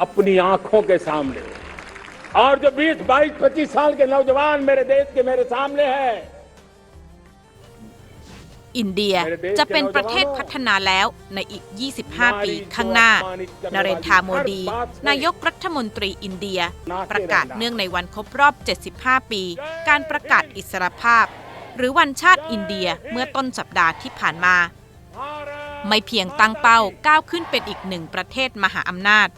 अपनी आंखों के सामने और जो 20 22 25 साल के नौजवान मेरे देश के मेरे सामने हैं อินเดียจะเป็นประเทศพัฒนาแล้วในอีก 25 ปีข้างหน้า นเรนทราโมดี นายกรัฐมนตรีอินเดีย ประกาศเนื่องในวันครบรอบ 75 ปี การประกาศอิสรภาพ หรือวันชาติอินเดียเมื่อต้นสัปดาห์ที่ผ่านมา ไม่เพียงตั้งเป้าก้าวขึ้นเป็นอีกหนึ่งประเทศมหาอำนาจ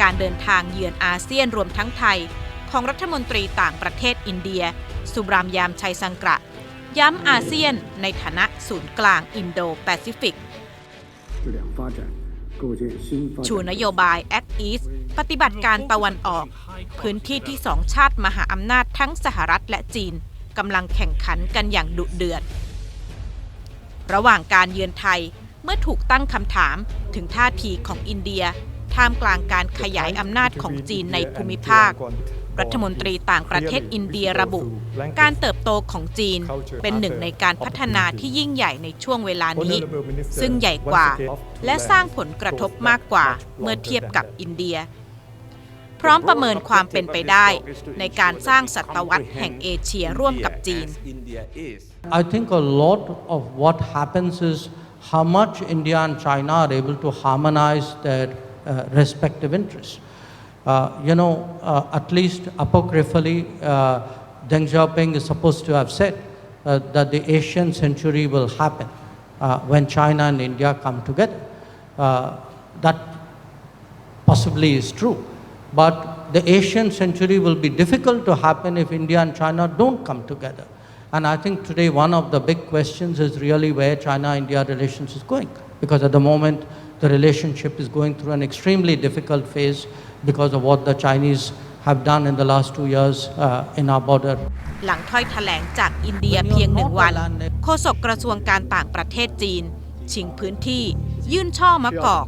การเดินทางเยือนอาเซียนรวมทั้งไทย ของรัฐมนตรีต่างประเทศอินเดีย สุบรามยามชัยสังกระ ย้ำอาเซียนในฐานะศูนย์กลางอินโดแปซิฟิกชูนโยบายแอตอีสปฏิบัติการตะวันออก พื้นที่ที่สองชาติมหาอำนาจทั้งสหรัฐและจีนกำลังแข่งขันกันอย่างดุเดือด ระหว่างการเยือนไทยเมื่อถูกตั้งคำถามถึงท่าทีของอินเดีย ท่ามกลางการขยายอำนาจของจีนในภูมิภาค รัฐมนตรีต่างประเทศอินเดียระบุ การเติบโตของจีนเป็นหนึ่งในการพัฒนาที่ยิ่งใหญ่ในช่วงเวลานี้ ซึ่งใหญ่กว่า และสร้างผลกระทบมากกว่าเมื่อเทียบกับอินเดีย พร้อมประเมินความเป็นไปได้ ในการสร้างศตวรรษแห่งเอเชียร่วมกับจีน I think a lot of what happens is how much India and China are able to harmonize their respective interests. Uh, you know, uh, at least apocryphally, uh, Deng Xiaoping is supposed to have said uh, that the Asian century will happen uh, when China and India come together. Uh, that possibly is true. But the Asian century will be difficult to happen if India and China don't come together. And I think today one of the big questions is really where China India relations is going. Because at the moment, the relationship is going through an extremely difficult phase because of what the Chinese have done in the last two years uh, in our border. หลังถ้อยแถลงจากอินเดียเพียงหนึ่งวัน โฆษกกระทรวงการต่างประเทศจีน ชิงพื้นที่ ยื่นช่อมะกอก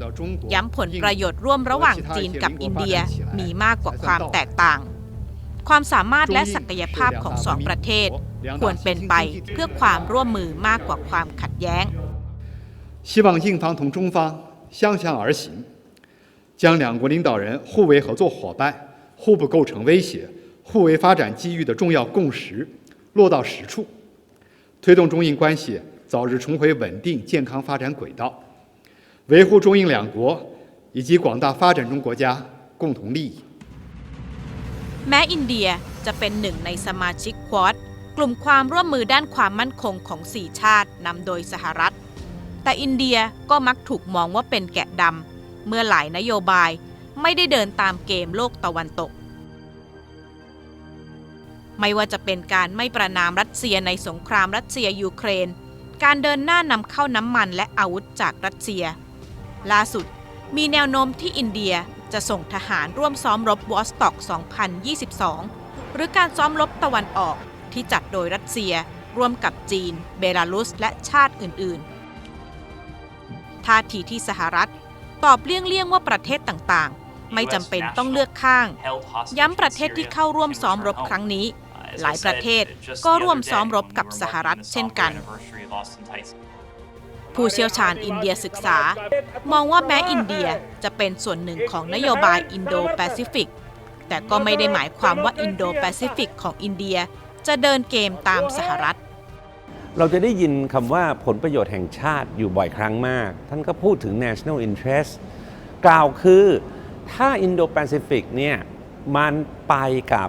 ย้ำผลประโยชน์ร่วมระหว่างจีนกับอินเดียมีมากกว่าความแตกต่าง ความสามารถและศักยภาพของสองประเทศ ควรเป็นไปเพื่อความร่วมมือมากกว่าความขัดแย้ง 希望印方同中方 相向而行，将两国领导人互为合作伙伴、互不构成威胁、互为发展机遇的重要共识落到实处，推动中印关系早日重回稳定健康发展轨道，维护中印两国以及广大发展中国家共同利益。 แม้อินเดียจะเป็นหนึ่งในสมาชิกควอดกลุ่มความร่วมมือด้านความมั่นคงของสี่ชาตินำโดยสหรัฐ แต่อินเดียก็มักถูกมองว่าเป็นแกะดำเมื่อหลายนโยบายไม่ได้เดินตามเกมโลกตะวันตก ไม่ว่าจะเป็นการไม่ประนามรัสเซียในสงครามรัสเซียยูเครน การเดินหน้านำเข้าน้ำมันและอาวุธจากรัสเซีย ล่าสุดมีแนวโน้มที่อินเดียจะส่งทหารร่วมซ้อมรบวอสต็อก 2022 หรือการซ้อมรบตะวันออกที่จัดโดยรัสเซีย ร่วมกับจีน เบลารุส และชาติอื่น ๆ ท่าทีที่สหรัฐ ตอบเลี่ยงๆว่าประเทศต่างๆ ไม่จำเป็นต้องเลือกข้าง ย้ำประเทศที่เข้าร่วมซ้อมรบครั้งนี้ หลายประเทศก็ร่วมซ้อมรบกับสหรัฐเช่นกัน ผู้เชี่ยวชาญอินเดียศึกษา มองว่าแม้อินเดียจะเป็นส่วนหนึ่งของนโยบายอินโดแปซิฟิก แต่ก็ไม่ได้หมายความว่าอินโดแปซิฟิกของอินเดียจะเดินเกมตามสหรัฐ เราจะได้ยินคำว่าผลประโยชน์แห่งชาติอยู่บ่อยครั้งมาก ท่านก็พูดถึง national interest กล่าวคือถ้า Indo-Pacific เนี่ยมันไปกับ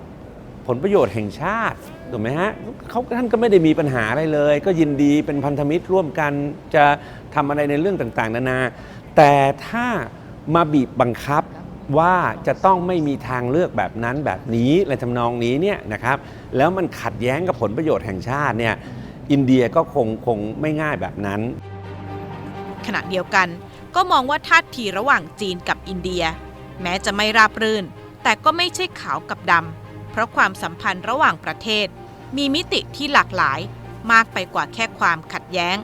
ผลประโยชน์แห่งชาติถูกไหมฮะเขาท่านก็ไม่ได้มีปัญหาอะไรเลย ก็ยินดีเป็นพันธมิตรร่วมกันจะทำอะไรในเรื่องต่างๆ นานา แต่ถ้ามาบีบบังคับว่าจะต้องไม่มีทางเลือกแบบนั้นแบบนี้อะไรทำนองนี้เนี่ยนะครับแล้วมันขัดแย้งกับผลประโยชน์แห่งชาติเนี่ย อินเดียก็คงคงไม่ง่ายแบบนั้น ขณะเดียวกัน ก็มองว่าท่าทีระหว่างจีนกับอินเดีย แม้จะไม่ราบรื่น แต่ก็ไม่ใช่ขาวกับดำเพราะความสัมพันธ์ระหว่างประเทศ มีมิติที่หลากหลายมากไปกว่าแค่ความขัดแย้ง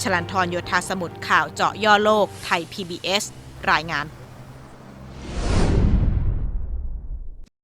ชลันทรโยธาสมุทรข่าวเจาะย่อโลกไทย PBS รายงาน